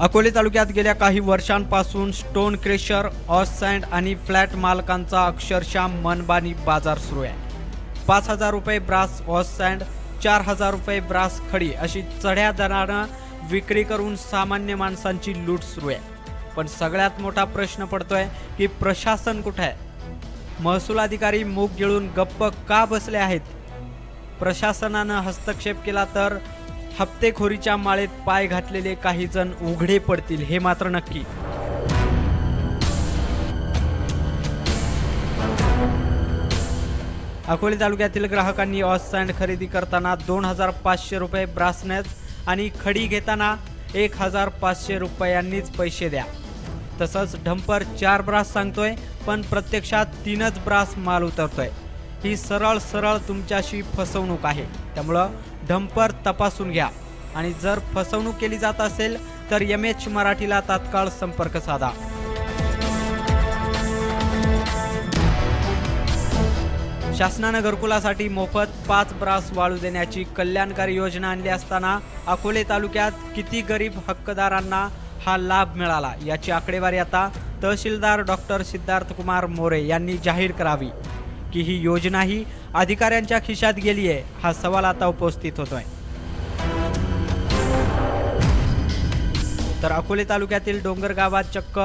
अकोले तालुक्यात गेल्या काही वर्षांपासून स्टोन क्रेशर ऑस सँड आणि फ्लॅट मालकांचा अक्षरशः मनबानी बाजार सुरू आहे. पाच हजार रुपये ब्रास ऑस सँड चार हजार रुपये ब्रास खडी अशी चढ्या दरानं विक्री करून सामान्य माणसांची लूट सुरू आहे. पण सगळ्यात मोठा प्रश्न पडतोय की प्रशासन कुठे आहे? महसूल अधिकारी मूग गिळून गप्प का बसले आहेत? प्रशासनानं हस्तक्षेप केला तर हप्तेखोरीच्या माळेत पाय घातलेले काही जण उघडे पडतील हे मात्र नक्की. अकोले तालुक्यातील ग्राहकांनी ऑस सँड खरेदी करताना दोन हजार पाचशे रुपये ब्रासनेच आणि खडी घेताना एक हजार पाचशे रुपयांनीच पैसे द्या. तसंच ढंपर चार ब्रास सांगतोय पण प्रत्यक्षात तीनच ब्रास माल उतरतोय. ही सरळ सरळ तुमच्याशी फसवणूक आहे. त्यामुळं ढंपर तपासून घ्या. आणि जर फसवणूक केली जात असेल तर एम एच मराठीला तात्काळ संपर्क साधा. शासनानं घरकुलासाठी मोफत पाच ब्रास वाळू देण्याची कल्याणकारी योजना आणली असताना अकोले तालुक्यात किती गरीब हक्कदारांना हा लाभ मिळाला याची आकडेवारी आता तहसीलदार डॉक्टर सिद्धार्थ कुमार मोरे यांनी जाहीर करावी. की ही योजनाही अधिकाऱ्यांच्या खिशात गेली आहे. हा सवाल आता उपस्थित होतोय. तर अकोले तालुक्यातील डोंगर गावात चक्क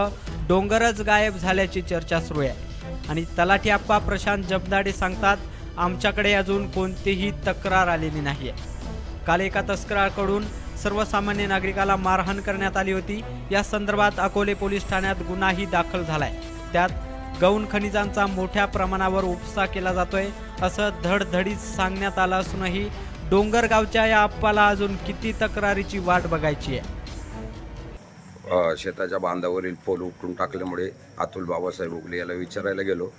डोंगरच गायब झाल्याची चर्चा सुरू आहे. आणि तलाठी आप्पा प्रशांत जबदाडे सांगतात आमच्याकडे अजून कोणतीही तक्रार आलेली नाही आहे काल एका तस्कराकडून सर्वसामान्य नागरिकाला मारहाण करण्यात आली होती. या संदर्भात अकोले पोलीस ठाण्यात गुन्हाही दाखल झालाय. त्यात गौण खनिजांचा मोठ्या प्रमाणावर उपसा केला जातोय. असं धडधडीत सांगण्यात आलं असूनही डोंगरगावच्या या आप्पाला अजून किती तक्रारीची वाट बघायची आहे? अ, शेताच्या बांधावरील पोल उपटून टाकल्यामुळे अतुल बाबासाहेब उगले याला विचारायला गेलो.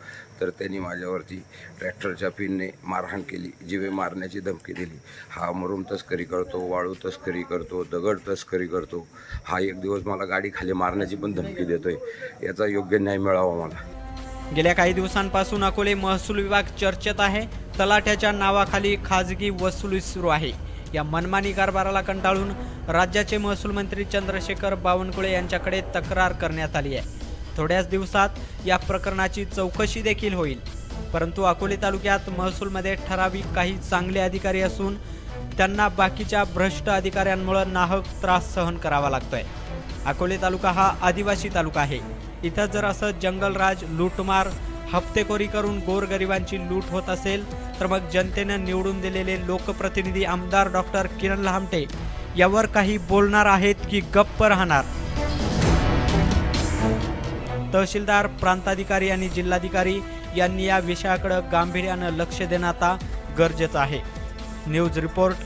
तर त्यांनी माझ्यावरती ट्रॅक्टरच्या पिनने मारहाण केली. जिवे मारण्याची धमकी दिली. हा मरून तस्करी करतो वाळू तस्करी करतो दगड तस्करी करतो. हा एक दिवस मला गाडी खाली मारण्याची पण धमकी देतोय. याचा योग्य न्याय मिळावा मला. गेल्या काही दिवसांपासून अकोले महसूल विभाग चर्चेत आहे. तलाठ्याच्या नावाखाली खाजगी वसुली सुरू आहे. या मनमानी कारभाराला कंटाळून राज्याचे महसूल मंत्री चंद्रशेखर बावनकुळे यांच्याकडे तक्रार करण्यात आली आहे. थोड्याच दिवसात या प्रकरणाची चौकशी देखील होईल. परंतु अकोले तालुक्यात महसूलमध्ये ठराविक काही चांगले अधिकारी असून त्यांना बाकीच्या भ्रष्ट अधिकाऱ्यांमुळे नाहक त्रास सहन करावा लागतोय. अकोले तालुका हा आदिवासी तालुका आहे. इथं जर असं जंगलराज लूटमार हप्तेखोरी करून गोरगरिबांची लूट होत असेल तर मग जनतेनं निवडून दिलेले लोकप्रतिनिधी आमदार डॉक्टर किरण लहामटे यावर काही बोलणार आहेत की गप्प राहणार? तहसीलदार प्रांताधिकारी आणि जिल्हाधिकारी यांनी या विषयाकडे गांभीर्यानं लक्ष देणं आता गरजेचं आहे. न्यूज रिपोर्ट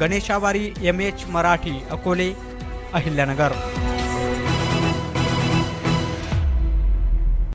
गणेशावारी एम एच मराठी अकोले अहिल्यानगर.